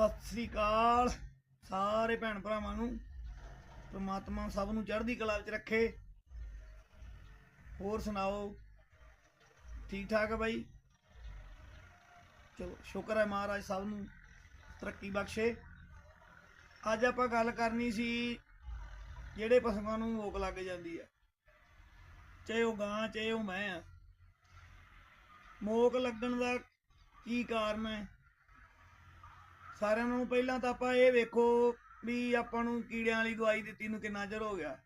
ਸਤਿ ਸ੍ਰੀ ਅਕਾਲ ਸਾਰੇ ਭੈਣ ਭਰਾਵਾਂ ਨੂੰ, ਪ੍ਰਮਾਤਮਾ ਸਭ ਨੂੰ ਚੜ੍ਹਦੀ ਕਲਾ ਵਿੱਚ ਰੱਖੇ। ਹੋਰ ਸੁਣਾਓ? ਠੀਕ ਠਾਕ ਹੈ ਬਾਈ? ਚਲੋ, ਸ਼ੁਕਰ ਹੈ ਮਹਾਰਾਜ ਸਭ ਨੂੰ, ਤਰੱਕੀ ਬਖਸ਼ੇ। ਅੱਜ ਆਪਾਂ ਗੱਲ ਕਰਨੀ ਸੀ, ਜਿਹੜੇ ਪਸ਼ੂਆਂ ਨੂੰ ਮੋਕ ਲੱਗ ਜਾਂਦੀ ਹੈ ਚਾਹੇ ਉਹ ਗਾਂ, ਚਾਹੇ ਉਹ ਮੈਂ ਆ। ਮੋਕ ਲੱਗਣ ਦਾ ਕੀ ਕਾਰਨ ਹੈ? ਸਾਰਿਆਂ ਨੂੰ ਪਹਿਲਾਂ ਤਾਂ ਆਪਾਂ ਇਹ ਵੇਖੋ ਵੀ ਆਪਾਂ ਨੂੰ ਕੀੜਿਆਂ ਵਾਲੀ ਦਵਾਈ ਦਿੱਤੀ ਨੂੰ ਕਿੰਨਾ ਚਿਰ ਹੋ ਗਿਆ।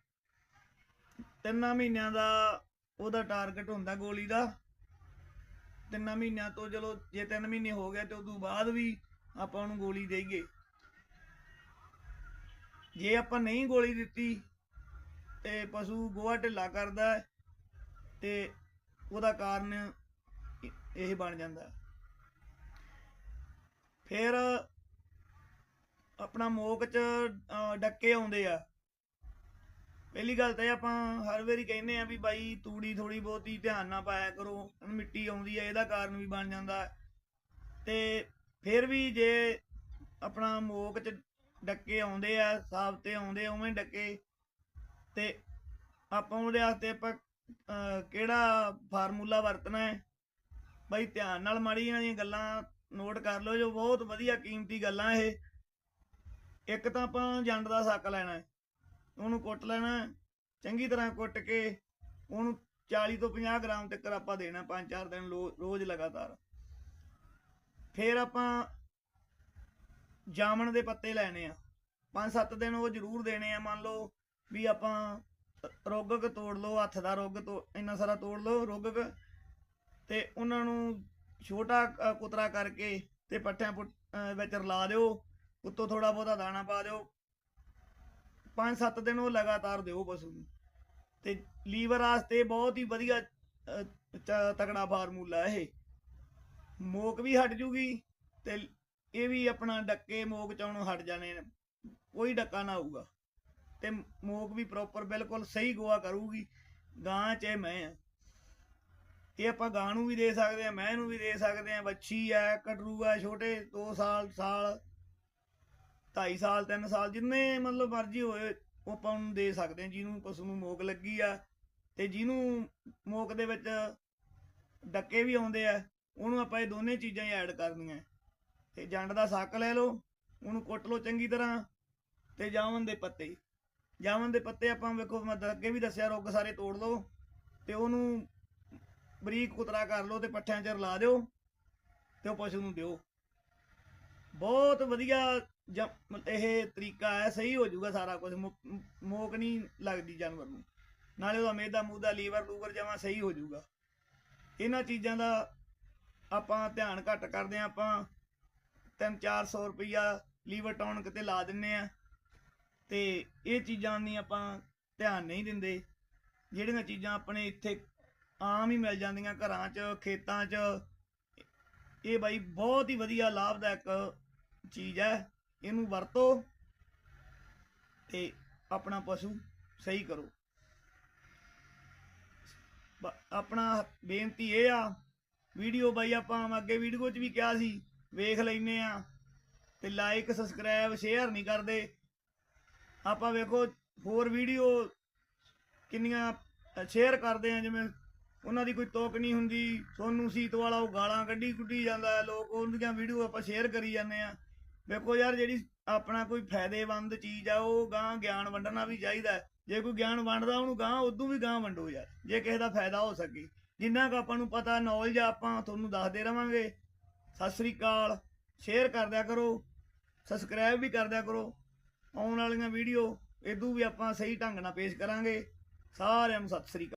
ਤਿੰਨਾਂ ਮਹੀਨਿਆਂ ਦਾ ਉਹਦਾ ਟਾਰਗੇਟ ਹੁੰਦਾ ਗੋਲੀ ਦਾ। ਤਿੰਨਾਂ ਮਹੀਨਿਆਂ ਤੋਂ ਚਲੋ ਜੇ ਤਿੰਨ ਮਹੀਨੇ ਹੋ ਗਏ ਤੇ ਉਦੋਂ ਬਾਅਦ ਵੀ ਆਪਾਂ ਉਹਨੂੰ ਗੋਲੀ ਦੇਈਏ। ਜੇ ਆਪਾਂ ਨਹੀਂ ਗੋਲੀ ਦਿੱਤੀ ਤੇ ਪਸ਼ੂ ਗੋਹਾ ਢਿੱਲਾ ਕਰਦਾ ਤੇ ਉਹਦਾ ਕਾਰਨ ਇਹ- ਬਣ ਜਾਂਦਾ। ਫਿਰ ਆਪਣਾ ਮੋਕ ਚ ਅਹ, ਡੱਕੇ ਆਉਂਦੇ ਆ। ਪਹਿਲੀ ਗੱਲ ਤਾਂ ਆਪਾਂ ਹਰ ਵਾਰੀ ਕਹਿੰਦੇ ਆ ਵੀ ਬਾਈ ਤੂੜੀ ਥੋੜੀ ਬਹੁਤੀ ਧਿਆਨ ਨਾਲ ਪਾਇਆ ਕਰੋ ਮਿੱਟੀ ਆਉਂਦੀ ਆ ਇਹਦਾ ਕਾਰਨ ਵੀ ਬਣ ਜਾਂਦਾ। ਤੇ ਫਿਰ ਵੀ ਜੇ ਆਪਣਾ ਮੋਕ ਚ ਡੱਕੇ ਆਉਂਦੇ ਆ ਸਾਫ਼ ਤੇ ਆਉਂਦੇ ਉਵੇਂ ਡੱਕੇ ਤੇ ਆਪਾਂ ਉਹਦੇ ਵਾਸਤੇ ਆਪਾਂ ਅਹ, ਕਿਹੜਾ ਫਾਰਮੂਲਾ ਵਰਤਣਾ ਹੈ? ਬਾਈ ਧਿਆਨ ਨਾਲ ਮਾੜੀਆਂ ਜਿਹੀਆਂ ਗੱਲਾਂ ਨੋਟ ਕਰ ਲਓ ਜੋ ਬਹੁਤ ਵਧੀਆ ਕੀਮਤੀ ਗੱਲਾਂ ਇਹ। ਇੱਕ ਤਾਂ ਆਪਾਂ ਜੰਡ ਦਾ ਸੱਕ ਲੈਣਾ ਉਹਨੂੰ ਕੁੱਟ ਲੈਣਾ ਚੰਗੀ ਤਰ੍ਹਾਂ ਕੁੱਟ ਕੇ ਉਹਨੂੰ 40 ਤੋਂ 50 ਗ੍ਰਾਮ ਤੱਕ ਆਪਾਂ ਦੇਣਾ, ਪੰਜ ਚਾਰ ਦਿਨ ਲੋ- ਰੋਜ਼ ਲਗਾਤਾਰ। ਫਿਰ ਆਪਾਂ ਜਾਮਣ ਦੇ ਪੱਤੇ ਲੈਣੇ ਆ। ਪੰਜ ਸੱਤ ਦਿਨ ਉਹ ਜ਼ਰੂਰ ਦੇਣੇ ਆ, ਮੰਨ ਲਓ ਵੀ ਆਪਾਂ ਰੋਗਕ ਤੋੜ ਲਓ, ਹੱਥ ਦਾ ਰੋਗ ਤੋਂ, ਇੰਨਾ ਸਾਰਾ ਤੋੜ ਲਓ ਰੋਗਕ, ਤੇ ਉਹਨਾਂ ਨੂੰ ਛੋਟਾ ਕੁਤਰਾ ਕਰਕੇ ਤੇ ਪੱਠਿਆਂ ਪੁੱਟ- ਵਿੱਚ ਰਲਾ ਦਿਓ। ਉੱਤੋਂ ਥੋੜਾ ਬਹੁਤਾ ਦਾਣਾ ਪਾ ਦਿਓ। ਪੰਜ ਸੱਤ ਦਿਨ ਉਹ ਲਗਾਤਾਰ ਦਿਓ ਪਸ਼ੂ ਨੂੰ। ਤੇ ਲੀਵਰ ਵਾਸਤੇ ਬਹੁਤ ਹੀ ਵਧੀਆ ਤਕੜਾ ਫਾਰਮੂਲਾ ਇਹ। ਮੋਕ ਵੀ ਹਟ ਜੂਗੀ ਤੇ ਇਹ ਵੀ ਆਪਣਾ ਡੱਕੇ ਮੋਕ ਚਾਉਣੋਂ ਹਟ ਜਾਣੇ ਨੇ। ਕੋਈ ਡੱਕਾ ਨਾ ਆਊਗਾ। ਤੇ ਮੋਕ ਵੀ ਪ੍ਰੋਪਰ ਬਿਲਕੁਲ ਸਹੀ ਗੋਆ ਕਰੂਗੀ। ਗਾਂ ਚਾਹੇ ਮੈਂ ਆ। ਇਹ ਆਪਾਂ ਗਾਂ ਨੂੰ ਵੀ ਦੇ ਸਕਦੇ ਆ, ਮੈਂ ਨੂੰ ਵੀ ਦੇ ਸਕਦੇ ਆ। ਵੱਛੀ ਆ, ਕਟਰੂ ਆ, ਛੋਟੇ 2 ਸਾਲ ਸਾਲ। 2.5 ਸਾਲ 3 ਸਾਲ, ਜਿੰਨੇ ਮਤਲਬ ਮਰਜ਼ੀ ਹੋਏ, ਉਹ ਆਪਾਂ ਉਹਨੂੰ ਦੇ ਸਕਦੇ ਹਾਂ, ਜਿਹਨੂੰ ਪਸ਼ੂ ਨੂੰ ਮੋਕ ਲੱਗੀ ਆ, ਤੇ ਜਿਹਨੂੰ ਮੋਕ ਦੇ ਵਿੱਚ ਡੱਕੇ ਵੀ ਆਉਂਦੇ ਆ, ਉਹਨੂੰ ਆਪਾਂ ਇਹ ਦੋਨੇ ਚੀਜ਼ਾਂ ਹੀ ਐਡ ਕਰਨੀਆਂ। ਤੇ ਜੰਡ ਦਾ ਸੱਕ ਲੈ ਲਓ, ਉਹਨੂੰ ਕੁੱਟ ਲਓ ਚੰਗੀ ਤਰ੍ਹਾਂ, ਤੇ ਜਾਮਨ ਦੇ ਪੱਤੇ। ਜਾਮਨ ਦੇ ਪੱਤੇ ਆਪਾਂ ਵੇਖੋ ਮੈਂ ਅੱਗੇ ਵੀ ਦੱਸਿਆ, ਰੁੱਗ ਸਾਰੇ ਤੋੜ ਲਓ, ਤੇ ਉਹਨੂੰ ਬਰੀਕ ਕੁਤਰਾ ਕਰ ਲਓ, ਤੇ ਪੱਠਿਆਂ 'ਚ ਰਲਾ ਦਿਓ, ਤੇ ਉਹ ਪਸ਼ੂ ਨੂੰ ਦਿਓ। ਬਹੁਤ ਵਧੀਆ ਜਮ- ਇਹ ਤਰੀਕਾ ਹੈ, ਸਹੀ ਹੋ ਜਾਊਗਾ ਸਾਰਾ ਕੁਝ ਮੋਕ ਨਹੀਂ ਲੱਗਦੀ ਜਾਨਵਰ ਨੂੰ। ਨਾਲੇ ਉਹਦਾ ਮੇਦਾ ਮੂਦਾ ਲੀਵਰ ਲੂਵਰ ਜਮਾ ਸਹੀ ਹੋ ਜਾਊਗਾ। ਇਹਨਾਂ ਚੀਜ਼ਾਂ ਦਾ ਆਪਾਂ ਧਿਆਨ ਘੱਟ ਕਰਦੇ ਹਾਂ। ਆਪਾਂ 3-400 ਰੁਪਈਆ ਲੀਵਰ ਟੌਨਕ ਤੇ ਲਾ ਦਿੰਨੇ ਆ ਤੇ ਇਹ ਚੀਜ਼ਾਂ ਨਹੀਂ ਆਪਾਂ ਧਿਆਨ ਨਹੀਂ ਦਿੰਦੇ। ਜਿਹੜੀਆਂ ਚੀਜ਼ਾਂ ਆਪਣੇ ਇੱਥੇ ਆਮ ਹੀ ਮਿਲ ਜਾਂਦੀਆਂ ਘਰਾਂ 'ਚ, ਖੇਤਾਂ 'ਚ। ਇਹ ਬਾਈ ਬਹੁਤ ਹੀ ਵਧੀਆ ਲਾਭਦਾਇਕ ਚੀਜ਼ ਹੈ ਇਹਨੂੰ ਵਰਤੋ ਤੇ ਆਪਣਾ ਪਸ਼ੂ ਸਹੀ ਕਰੋ। ਆਪਣਾ ਬੇਨਤੀ ਇਹ ਆ ਵੀਡੀਓ ਬਾਈ ਆਪਾਂ ਅੱਗੇ ਵੀਡੀਓ 'ਚ ਵੀ ਕਿਹਾ ਸੀ ਵੇਖ ਲੈਨੇ ਆ ਤੇ ਲਾਈਕ ਸਬਸਕ੍ਰਾਈਬ ਸ਼ੇਅਰ ਨਹੀਂ ਕਰਦੇ। ਆਪਾਂ ਵੇਖੋ ਹੋਰ ਵੀਡੀਓ ਕਿੰਨੀਆਂ ਸ਼ੇਅਰ ਕਰਦੇ ਆ ਜਿਵੇਂ ਉਹਨਾਂ ਦੀ ਕੋਈ ਤੋਕ ਨਹੀਂ ਹੁੰਦੀ ਸੋਨੂੰ ਸੀਤ ਵਾਲਾ ਉਹ ਗਾਲਾਂ ਕੱਢੀ ਕੁੱਢੀ ਜਾਂਦਾ ਹੈ, ਲੋਕ ਉਹਦੀਆਂ ਵੀਡੀਓ ਆਪਾਂ ਸ਼ੇਅਰ ਕਰੀ ਜਾਂਦੇ ਆ। ਵੇਖੋ ਯਾਰ ਜਿਹੜੀ ਆਪਣਾ ਕੋਈ ਫਾਇਦੇਮੰਦ ਚੀਜ਼ ਆ, ਉਹ ਗਾਂ ਗਿਆਨ ਵੰਡਣਾ ਵੀ ਚਾਹੀਦਾ ਜੇ ਕੋਈ ਗਿਆਨ ਵੰਡਦਾ, ਉਹਨੂੰ ਗਾਂ ਉਦੋਂ ਵੀ ਗਾਂ ਵੰਡੋ ਯਾਰ, ਜੇ ਕਿਸੇ ਦਾ ਫਾਇਦਾ ਹੋ ਸਕੇ। ਜਿੰਨਾ ਕੁ ਆਪਾਂ ਨੂੰ ਪਤਾ ਨੌਲੇਜ ਆਪਾਂ ਤੁਹਾਨੂੰ ਦੱਸਦੇ ਰਵਾਂਗੇ। ਸਤਿ ਸ੍ਰੀ ਅਕਾਲ ਸ਼ੇਅਰ ਕਰਦਿਆ ਕਰੋ ਸਬਸਕ੍ਰਾਈਬ ਵੀ ਕਰਦਿਆ ਕਰੋ। ਆਉਣ ਵਾਲੀਆਂ ਵੀਡੀਓ ਇਦੋਂ ਵੀ ਆਪਾਂ ਸਹੀ ਢੰਗ ਨਾਲ ਪੇਸ਼ ਕਰਾਂਗੇ। ਸਾਰਿਆਂ ਨੂੰ ਸਤਿ ਸ੍ਰੀ ਅਕਾਲ।